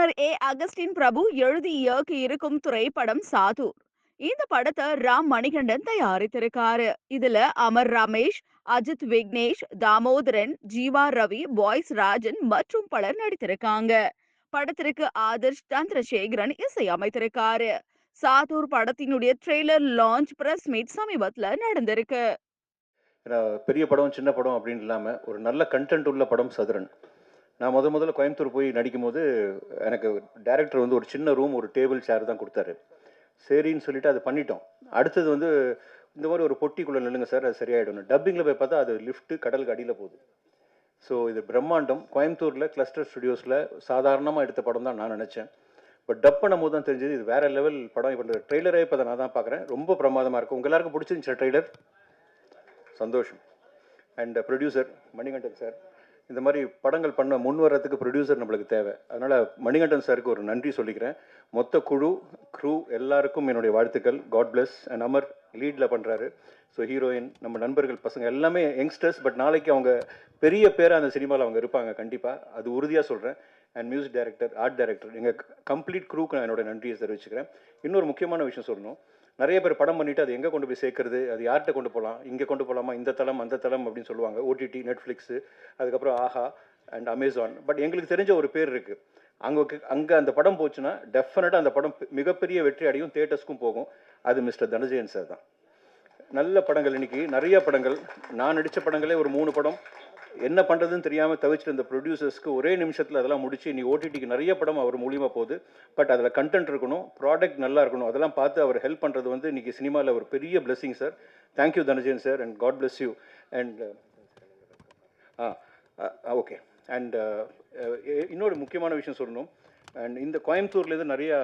இயக்குனர் ஏ. அகஸ்டின் பிரபு எழுதி இயக்கி இருக்கும் திரைப்படம் சாதுர் இந்த படத்தை ராம் மணிகண்டன் தயாரித்திருக்காரு. இதுல அமர் ரமேஷ் அஜித் விக்னேஷ் தாமோதரன் ஜீவா ரவி பாய்ஸ் ராஜன் மற்றும் பலர் நடித்திருக்காங்க. படத்திற்கு ஆதர்ஷ் சந்திரசேகரன் இசை அமைத்திருக்காரு. சாதூர் படத்தினுடைய ட்ரெய்லர் லான்ச் பிரஸ் மீட் சமீபத்துல நடந்திருக்கு. பெரிய படம் சின்ன படம் அப்படின்னு இல்லாமல் ஒரு நல்ல கண்டென்ட் உள்ள படம் சதுரன். நான் முத முதல்ல கோயம்புத்தூர் போய் நடிக்கும்போது எனக்கு டேரக்டர் வந்து ஒரு சின்ன ரூம் ஒரு டேபிள் சேர் தான் கொடுத்தாரு. சரின்னு சொல்லிட்டு அதை பண்ணிட்டோம். அடுத்தது வந்து இந்த மாதிரி ஒரு பொட்டிக்குள்ளே நில்லுங்க சார் அது சரியாயிடும் டப்பிங்கில் போய் பார்த்தா அது லிஃப்ட்டு கடலுக்கு அடியில் போகுது. ஸோ இது பிரம்மாண்டம். கோயம்புத்தூரில் கிளஸ்டர் ஸ்டுடியோஸில் சாதாரணமாக எடுத்த படம் தான் நான் நினச்சேன். பட் டப் பண்ணும்போது தான் தெரிஞ்சது இது வேறு லெவல் படம். இப்போ இந்த ட்ரெய்லரே இப்போ நான் தான் பார்க்குறேன். ரொம்ப பிரமாதமாக இருக்கும். உங்கள் எல்லாருக்கும் பிடிச்சிருந்துச்சா ட்ரெய்லர் சந்தோஷம். And producer Manikandan sir. இந்த மாதிரி படங்கள் பண்ண முன் வர்றதுக்கு ப்ரொடியூசர் நம்மளுக்கு தேவை. அதனால் மணிகண்டன் சாருக்கு ஒரு நன்றி சொல்லிக்கிறேன். மொத்த குழு க்ரூ எல்லாருக்கும் என்னுடைய வாழ்த்துக்கள். காட் பிளஸ் அண்ட் அமர் லீடில் பண்ணுறாரு ஸோ ஹீரோயின் நம்ம நண்பர்கள் பசங்க எல்லாமே யங்ஸ்டர்ஸ் பட் நாளைக்கு அவங்க பெரிய பேராக அந்த சினிமாவில் அவங்க இருப்பாங்க கண்டிப்பாக அது உறுதியாக சொல்கிறேன் and music director art director எங்கள் கம்ப்ளீட் க்ரூக்கு நான் என்னோட நன்றியை தெரிவிச்சுக்கிறேன். இன்னொரு முக்கியமான விஷயம் சொல்லணும். நிறைய பேர் படம் பண்ணிட்டு அது எங்கே கொண்டு போய் சேர்க்குறது? அது யார்கிட்ட கொண்டு போகலாம் இங்கே கொண்டு போகலாமா இந்த தளம் அந்த தளம் அப்படின்னு சொல்லுவாங்க. ஓடிடி நெட்ஃப்ளிக்ஸு அதுக்கப்புறம் ஆஹா அண்ட் அமேசான் பட் எங்களுக்கு தெரிஞ்ச ஒரு பேர் இருக்குது அங்கே அங்கே அந்த படம் போச்சுன்னா டெஃபினட்டாக அந்த படம் மிகப்பெரிய வெற்றி அடையும் தேட்டர்ஸ்க்கும் போகும். அது மிஸ்டர் தனஜெயன் சார் தான். நல்ல படங்கள் இன்னைக்கு. நிறைய படங்கள். நான் நடித்த படங்களே ஒரு மூணு படம். என்ன பண்ணுறதுன்னு தெரியாமல் தவிச்சிட்டு இந்த ப்ரொடியூசர்ஸ்க்கு ஒரே நிமிஷத்தில் அதெல்லாம் முடிச்சு நீ ஓடிடிக்கு நிறைய படம் அவர் மூலியமாக போகுது. பட் அதில் கண்டென்ட் இருக்கணும் ப்ராடக்ட் நல்லா இருக்கணும் அதெல்லாம் பார்த்து அவர் ஹெல்ப் பண்ணுறது வந்து இன்றைக்கி சினிமாவில் ஒரு பெரிய blessing sir thank you Dhananjayan sir and God bless you and ah okay and uh, uh, இன்னொரு முக்கியமான விஷயம் சொல்லணும். அண்ட் இந்த கோயம்புத்தூர்லேருந்து நிறையா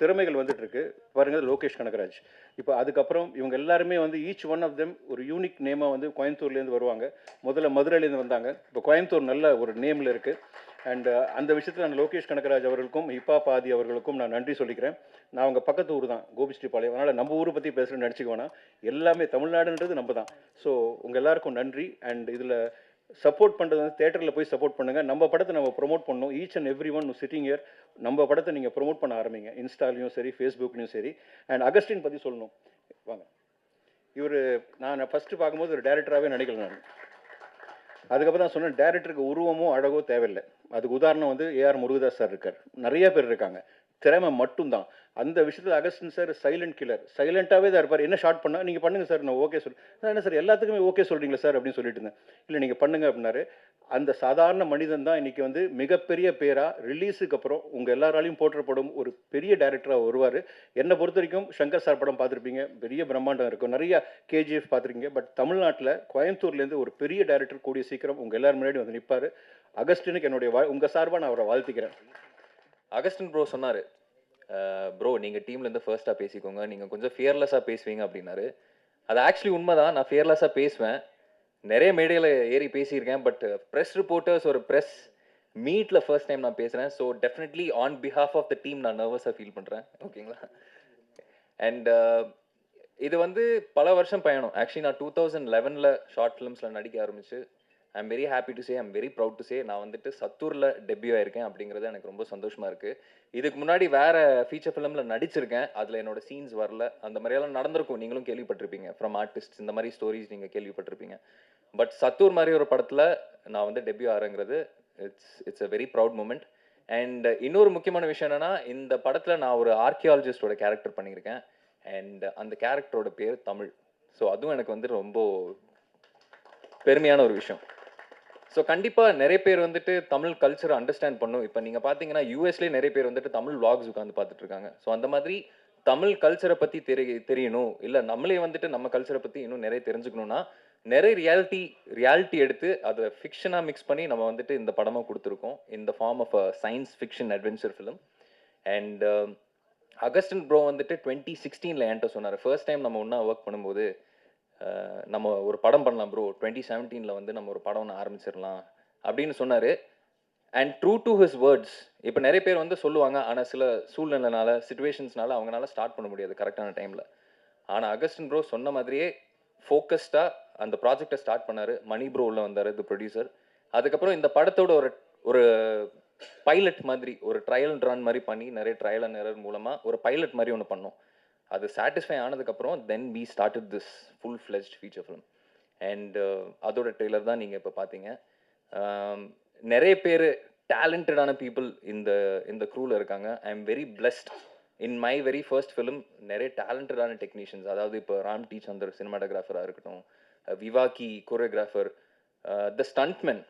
திறமைகள் வந்துட்டுருக்கு. பாருங்கள் பாருங்க லோகேஷ் கனகராஜ். இப்போ அதுக்கப்புறம் இவங்க எல்லாருமே வந்து ஈச் ஒன் ஆஃப் தெம் ஒரு யூனிக் நேமாக வந்து கோயம்புத்தூர்லேருந்து வருவாங்க. முதல்ல மதுரையிலேருந்து வந்தாங்க. இப்போ கோயம்புத்தூர் நல்ல ஒரு நேமில் இருக்குது அண்ட் uh, அந்த விஷயத்தில் நான் லோகேஷ் கனகராஜ் அவர்களுக்கும் ஹிப்பா பாதி அவர்களுக்கும் நான் நன்றி சொல்லிக்கிறேன். நான் அவங்க பக்கத்து ஊர் தான் கோபிஸ்ரீபாளையம் அதனால் நம்ம ஊரை பற்றி பேசுகிறேன்னு நினச்சிக்க வேணாம். எல்லாமே தமிழ்நாடுன்றது நம்ம தான். ஸோ உங்கள் எல்லாருக்கும் நன்றி. அண்ட் இதில் சப்போர்ட் பண்ணுறது வந்து தேட்டரில் போய் சப்போர்ட் பண்ணுங்க. நம்ம படத்தை நம்ம ப்ரொமோட் பண்ணணும். Each and every one sitting here நம்ம படத்தை நீங்கள் ப்ரொமோட் பண்ண ஆரம்பிங்க. இன்ஸ்டாலையும் சரி ஃபேஸ்புக்லையும் சரி. அண்ட் அகஸ்டின் பற்றி சொல்லணும். வாங்க. இவர் நான் ஃபஸ்ட்டு பார்க்கும்போது ஒரு டேரக்டராகவே நடிக்கல நான். அதுக்கப்புறம் தான் சொன்னேன் டேரக்டருக்கு உருவமோ அழகோ தேவையில்லை. அதுக்கு உதாரணம் வந்து ஏஆர் முருகதாஸ் சார் இருக்கார். நிறைய பேர் இருக்காங்க. திறமை மட்டும்தான். அந்த விஷயத்தில் அகஸ்டின் சார் சைலண்ட் கில்லர் சைலண்ட்டாகவே தான் இருப்பார். என்ன ஷார்ட் பண்ணால் நீங்கள் பண்ணுங்கள் சார் நான் ஓகே சொல் நான் என்ன சார் எல்லாத்துக்குமே ஓகே சொல்கிறீங்களா சார் அப்படின்னு சொல்லிட்டு இருந்தேன். இல்லை நீங்கள் பண்ணுங்க அப்படின்னாரு. அந்த சாதாரண மனிதன் தான் இன்றைக்கி வந்து மிகப்பெரிய பேராக ரிலீஸுக்கு அப்புறம் உங்கள் எல்லாராலையும் போற்றப்படும் ஒரு பெரிய டேரக்டராக வருவார். என்னை பொறுத்த வரைக்கும் சங்கர் சார் படம் பார்த்துருப்பீங்க. பெரிய பிரம்மாண்டம் இருக்கும். நிறைய கேஜிஎஃப் பார்த்துருக்கீங்க. பட் தமிழ்நாட்டில் கோயம்புத்தூர்லேருந்து ஒரு பெரிய டேரக்டர் கூடிய சீக்கிரம் உங்கள் எல்லாரும் முன்னாடி வந்து நிற்பார் அகஸ்டினுக்கு என்னுடைய வா உங்கள் சார்பாக நான் அவரை வாழ்த்திக்கிறேன். அகஸ்டன் ப்ரோ சொன்னார். ப்ரோ நீங்கள் டீம்லேருந்து ஃபர்ஸ்ட்டாக பேசிக்கோங்க. நீங்கள் கொஞ்சம் ஃபியர்லெஸ்ஸாக பேசுவீங்க அப்படின்னாரு. அது ஆக்சுவலி உண்மை தான் நான் ஃபியர்லெஸ்ஸாக பேசுவேன். நிறைய மேடையில் ஏறி பேசியிருக்கேன். பட் ப்ரெஸ் ரிப்போர்ட்டர்ஸ் ஒரு ப்ரெஸ் மீட்டில் ஃபர்ஸ்ட் டைம் நான் பேசுகிறேன் so definitely on behalf of the team நான் நர்வஸாக ஃபீல் பண்ணுறேன் ஓகேங்களா? அண்ட் இது வந்து பல வருஷம் பயணம். ஆக்சுவலி நான் டூ தௌசண்ட் லெவனில் ஷார்ட் ஃபிலிம்ஸில் நடிக்க ஆரம்பிச்சு I am very happy to say I'm very proud to say நான் வந்துட்டு சத்தூரில் டெபியூ ஆயிருக்கேன் அப்படிங்கிறது எனக்கு ரொம்ப சந்தோஷமாக இருக்குது இதுக்கு முன்னாடி வேறு ஃபீச்சர் ஃபிலிமில் நடிச்சிருக்கேன். அதில் என்னோட சீன்ஸ் வரல. அந்த மாதிரியெல்லாம் நடந்திருக்கும். நீங்களும் கேள்விப்பட்டிருப்பீங்க. ஃப்ரம் ஆர்டிஸ்ட் இந்த மாதிரி ஸ்டோரிஸ் நீங்கள் கேள்விப்பட்டிருப்பீங்க. பட் சத்தூர் மாதிரி ஒரு படத்தில் நான் வந்து debut ஆகிறேங்கிறது it's it's a very proud moment and இன்னொரு முக்கியமான விஷயம் என்னென்னா இந்த படத்தில் நான் ஒரு ஆர்கியாலஜிஸ்டோட கேரக்டர் பண்ணியிருக்கேன். அண்ட் அந்த கேரக்டரோட பேர் தமிழ். ஸோ அதுவும் எனக்கு வந்து ரொம்ப பெருமையான ஒரு விஷயம். ஸோ கண்டிப்பாக நிறைய பேர் வந்துட்டு தமிழ் கல்ச்சரை அண்டர்ஸ்டாண்ட் பண்ணும். இப்போ நீங்கள் பார்த்தீங்கன்னா யூஎஸ்லேயே நிறைய பேர் வந்துட்டு தமிழ் vlogs உட்காந்து பார்த்துட்டு இருக்காங்க. ஸோ அந்த மாதிரி தமிழ் கல்ச்சரை பற்றி தெரிய தெரியணும். இல்லை நம்மளே வந்துட்டு நம்ம கல்ச்சரை பற்றி இன்னும் நிறைய தெரிஞ்சுக்கணும்னா நிறைய ரியாலிட்டி ரியாலிட்டி எடுத்து அதை ஃபிக்ஷனாக மிக்ஸ் பண்ணி நம்ம வந்துட்டு இந்த படமாக கொடுத்துருக்கோம். இந்த form of a science fiction adventure film and Augustine bro வந்துட்டு டுவெண்ட்டி சிக்ஸ்டீனில் என்கிட்ட சொன்னார். ஃபர்ஸ்ட் டைம் நம்ம ஒன்றா ஒர்க் பண்ணும்போது நம்ம ஒரு படம் பண்ணலாம் ப்ரோ டுவெண்ட்டி செவன்டீனில் வந்து நம்ம ஒரு படம் ஒன்று ஆரம்பிச்சிடலாம் அப்படின்னு சொன்னார். And true to his words இப்போ நிறைய பேர் வந்து சொல்லுவாங்க ஆனால் சில சூழ்நிலைனால சுச்சுவேஷன்ஸ்னால அவங்களால ஸ்டார்ட் பண்ண முடியாது கரெக்டான டைமில் ஆனால் அகஸ்டின் ப்ரோ சொன்ன மாதிரியே ஃபோக்கஸ்டாக அந்த ப்ராஜெக்டை ஸ்டார்ட் பண்ணார். மணி ப்ரோ உள்ள வந்தார் இது ப்ரொடியூசர் அதுக்கப்புறம் இந்த படத்தோட ஒரு ஒரு பைலட் மாதிரி ஒரு ட்ரையல் ரன் மாதிரி பண்ணி நிறைய ட்ரையல் அண்ட் எரர் மூலமாக ஒரு பைலட் மாதிரி ஒன்று பண்ணோம். அது சாட்டிஸ்ஃபை ஆனதுக்கப்புறம் then we started this full fledged feature film and அதோட ட்ரெய்லர் தான் நீங்கள் இப்போ பார்த்தீங்க நிறைய பேர் டேலண்டடான பீப்புள் இந்த இந்த க்ரூவில் இருக்காங்க. I am very blessed in my very first film நிறைய டேலண்டடான டெக்னீஷியன்ஸ் அதாவது இப்போ ராம் டி சந்தர் சினிமாட்டோகிராஃபராக இருக்கட்டும் விவாக்கி கோரியோகிராஃபர் த ஸ்டண்ட்மென்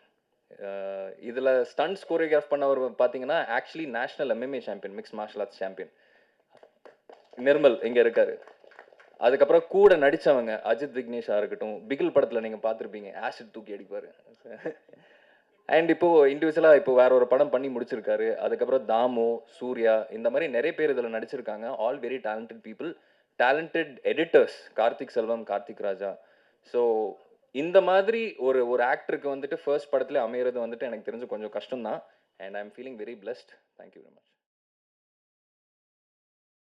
இதில் ஸ்டண்ட்ஸ் கோரியோகிராஃப் பண்ணவர் பார்த்தீங்கன்னா actually national MMA champion mix martial arts champion Nirmal இங்கே இருக்காரு. அதுக்கப்புறம் கூட நடித்தவங்க அஜித் விக்னேஷா இருக்கட்டும் பிகில் படத்தில் நீங்கள் பார்த்துருப்பீங்க ஆசிட் தூக்கி அடிப்பார். அண்ட் இப்போ இண்டிவிஜுவலாக இப்போ வேற ஒரு படம் பண்ணி முடிச்சிருக்காரு. அதுக்கப்புறம் தாமு சூர்யா இந்த மாதிரி நிறைய பேர் இதில் நடிச்சிருக்காங்க. All very talented people talented editors Karthik Selvam Karthik Raja. So இந்த மாதிரி ஒரு ஒரு ஆக்டருக்கு வந்துட்டு ஃபர்ஸ்ட் படத்தில் அமையிறது வந்துட்டு எனக்கு தெரிஞ்சு கொஞ்சம் கஷ்டம் தான் and I am feeling very blessed thank you very much